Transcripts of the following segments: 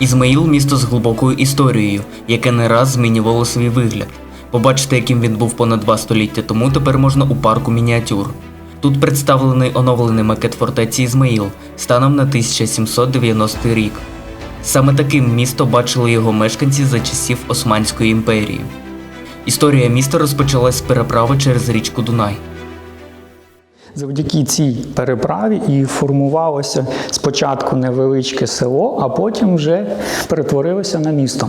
Ізмаїл місто з глибокою історією, яке не раз змінювало свій вигляд. Побачити, яким він був понад два століття тому, тепер можна у парку мініатюр. Тут представлений оновлений макет фортеці Ізмаїл станом на 1790 рік. Саме таким місто бачили його мешканці за часів Османської імперії. Історія міста розпочалась з переправи через річку Дунай. Завдяки цій переправі і формувалося спочатку невеличке село, а потім вже перетворилося на місто.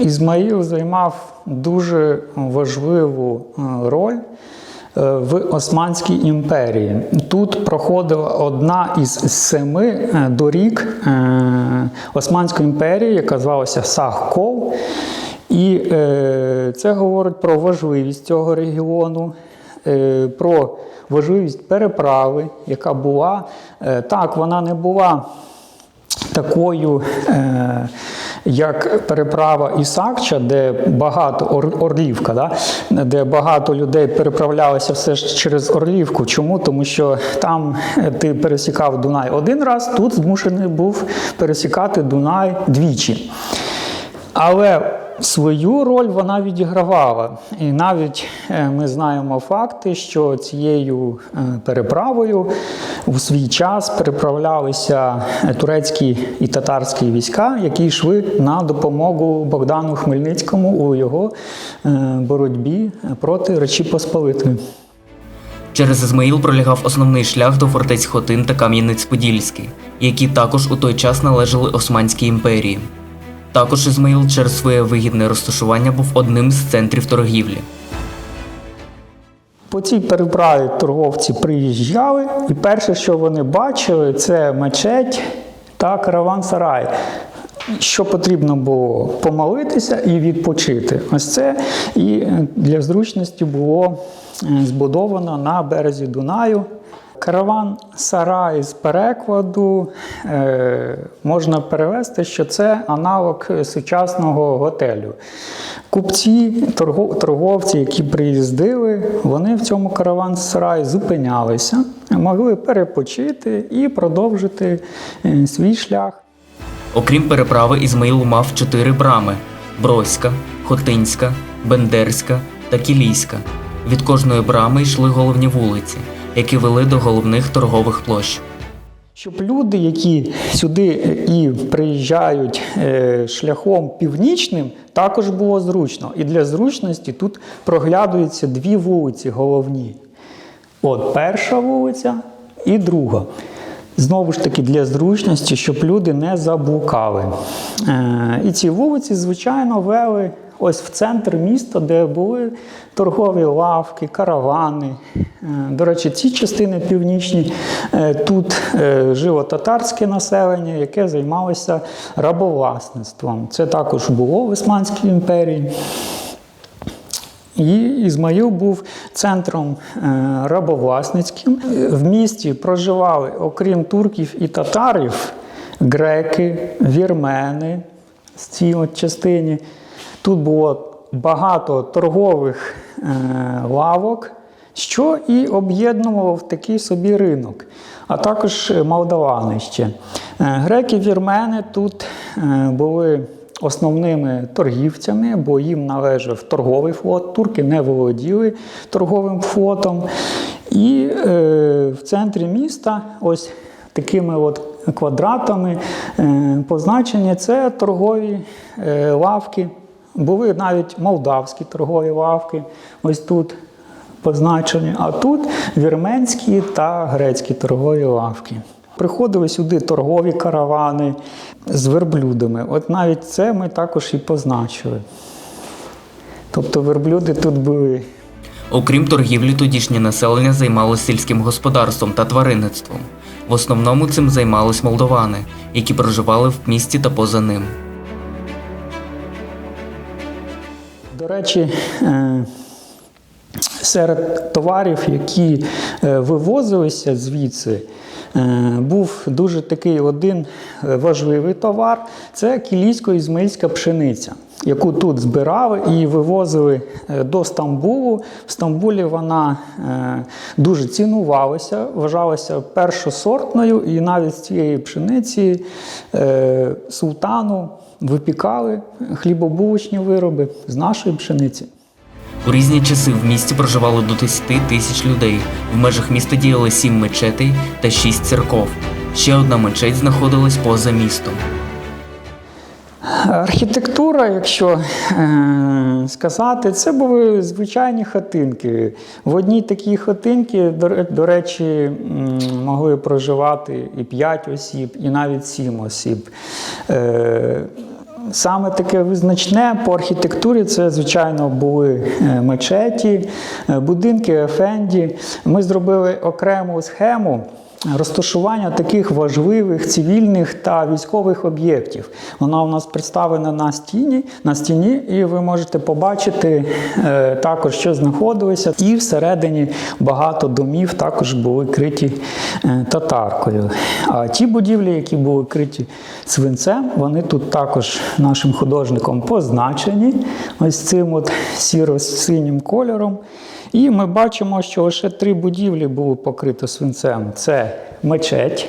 Ізмаїл займав дуже важливу е, роль е, в Османській імперії. Тут проходила одна із семи е, доріг Османської імперії, яка звалася Сах-Кол. І це говорить про важливість цього регіону, про важливість переправи, яка була. Е, так, вона не була такою, е, як переправа Ісакча, де багато Орлівка, да? де багато людей переправлялися все ж через Орлівку. Чому? Тому що там е, ти пересікав Дунай один раз, тут змушений був пересікати Дунай двічі. Але свою роль вона відігравала. І навіть е, ми знаємо факти, що цією е, переправою у свій час переправлялися е, турецькі і татарські війська, які йшли на допомогу Богдану Хмельницькому у його боротьбі проти Речі Посполитої. Через Ізмаїл пролягав основний шлях до фортець Хотин та Кам'янець-Подільський, які також у той час належали Османській імперії. Також Ізмаїл через своє вигідне розташування був одним з центрів торгівлі. По цій переправі торговці приїжджали, і перше, що вони бачили, це мечеть та караван-сарай. Що потрібно було помолитися і відпочити. Ось це і для зручності було е, збудовано на березі Дунаю. Караван Сарай з перекладу е, можна перевести, що це аналог сучасного готелю. Купці, торговці, які приїздили, вони в цьому караван Сараї зупинялися, могли перепочити і продовжити е, свій шлях. Окрім переправи, Ізмаїл мав чотири брами: Броська, Хотинська, Бендерська та Кілійська. Від кожної брами йшли головні вулиці, які вели до головних торгових площ. Щоб люди, які сюди і приїжджають е, шляхом північним, також було зручно. І для зручності тут проглядуються дві вулиці головні. От перша вулиця і друга. Знову ж таки, для зручності, щоб люди не заблукали. Е, і ці вулиці, звичайно, вели ось в центр міста, де були торгові лавки, каравани. Е, До речі, ці частини північні е, тут е, жило татарське населення, яке займалося рабовласництвом. Це також було в Османській імперії. І Ізмаїл був центром рабовласницьким. В місті проживали, окрім турків і татарів, греки, вірмени з цій от частині. Тут було багато торгових е, лавок, що і об'єднувало в такий собі ринок, а також молдавани ще. Е, Греки, вірмени тут е, були основними торгівцями, бо їм належав торговий флот. Турки не володіли торговим флотом. І е, в центрі міста ось такими от квадратами е, позначені це торгові е, лавки. Були навіть молдавські торгові лавки, ось тут позначені, а тут вірменські та грецькі торгові лавки. Приходили сюди торгові каравани з верблюдами. От навіть це ми також і позначили. Тобто верблюди тут були. Окрім торгівлі, тодішнє населення займалося сільським господарством та тваринництвом. В основному цим займались молдовани, які проживали в місті та поза ним. Речі, е, серед товарів, які е, вивозилися звідси, е, був дуже такий один важливий товар. Це кілійсько-ізмаїльська пшениця, яку тут збирали і вивозили е, до Стамбулу. В Стамбулі вона е, дуже цінувалася, вважалася першосортною, і навіть з цієї пшениці е, султану випікали хлібобулочні вироби з нашої пшениці. У різні часи в місті проживало до 10 тисяч людей. В межах міста діяли сім мечетей та шість церков. Ще одна мечеть знаходилась поза містом. Архітектура, якщо е, сказати, це були звичайні хатинки. В одній такій хатинці, до, речі, могли проживати і 5 осіб, і навіть 7 осіб. Е, Саме таке визначне по архітектурі це, звичайно, були е, мечеті, будинки Ефенді. Ми зробили окрему схему розташування таких важливих цивільних та військових об'єктів. Вона у нас представлена на стіні, на стіні, і ви можете побачити е, також, що знаходилося. І всередині багато домів також були криті е, татаркою. А ті будівлі, які були криті свинцем, вони тут також нашим художником позначені ось цим от сіро-синім кольором. І ми бачимо, що лише три будівлі були покриті свинцем: це мечеть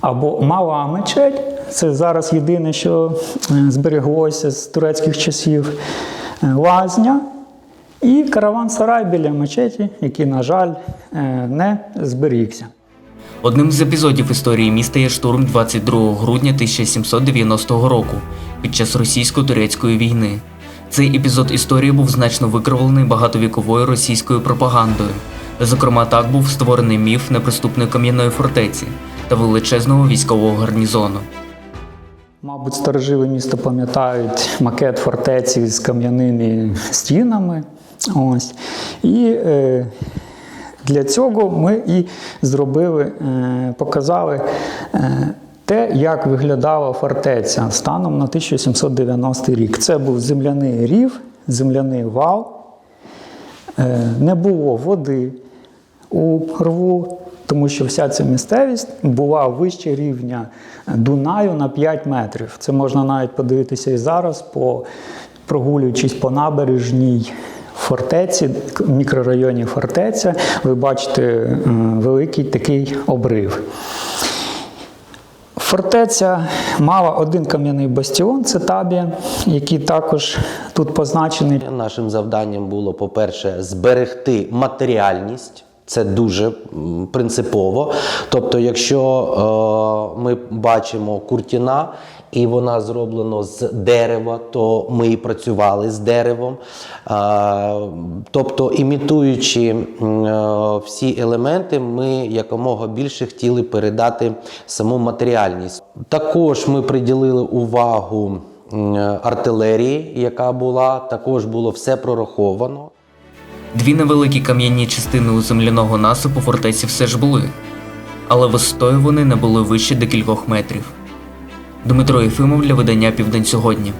або мала мечеть. Це зараз єдине, що е, збереглося з турецьких часів. Е, Лазня і караван-сарай біля мечеті, який, на жаль, е, не зберігся. Одним з епізодів історії міста є штурм 22 грудня 1790 року під час російсько-турецької війни. Цей епізод історії був значно викривлений багатовіковою російською пропагандою. Зокрема, так був створений міф неприступної кам'яної фортеці та величезного військового гарнізону. Мабуть, старожили міста пам'ятають макет фортеці з кам'яними стінами. Ось. І е, для цього ми і зробили, е, показали е, те, як виглядала фортеця станом на 1790 рік. Це був земляний рів, земляний вал, е, не було води у рву, тому що вся ця місцевість була вище рівня Дунаю на 5 метрів. Це можна навіть подивитися і зараз, по, прогулюючись по набережній фортеці, мікрорайоні фортеця, ви бачите великий такий обрив. Фортеця мала один кам'яний бастіон, це табія, який також тут позначений. Нашим завданням було, по-перше, зберегти матеріальність. Це дуже принципово. Тобто, якщо е, ми бачимо куртіна, і вона зроблена з дерева, то ми і працювали з деревом. Е, тобто, імітуючи е, всі елементи, ми якомога більше хотіли передати саму матеріальність. Також ми приділили увагу артилерії, яка була, також було все прораховано. Дві невеликі кам'яні частини у земляного насипу фортеці все ж були, але висотою вони не були вище декількох метрів. Дмитро Єфимов для видання Південь сьогодні.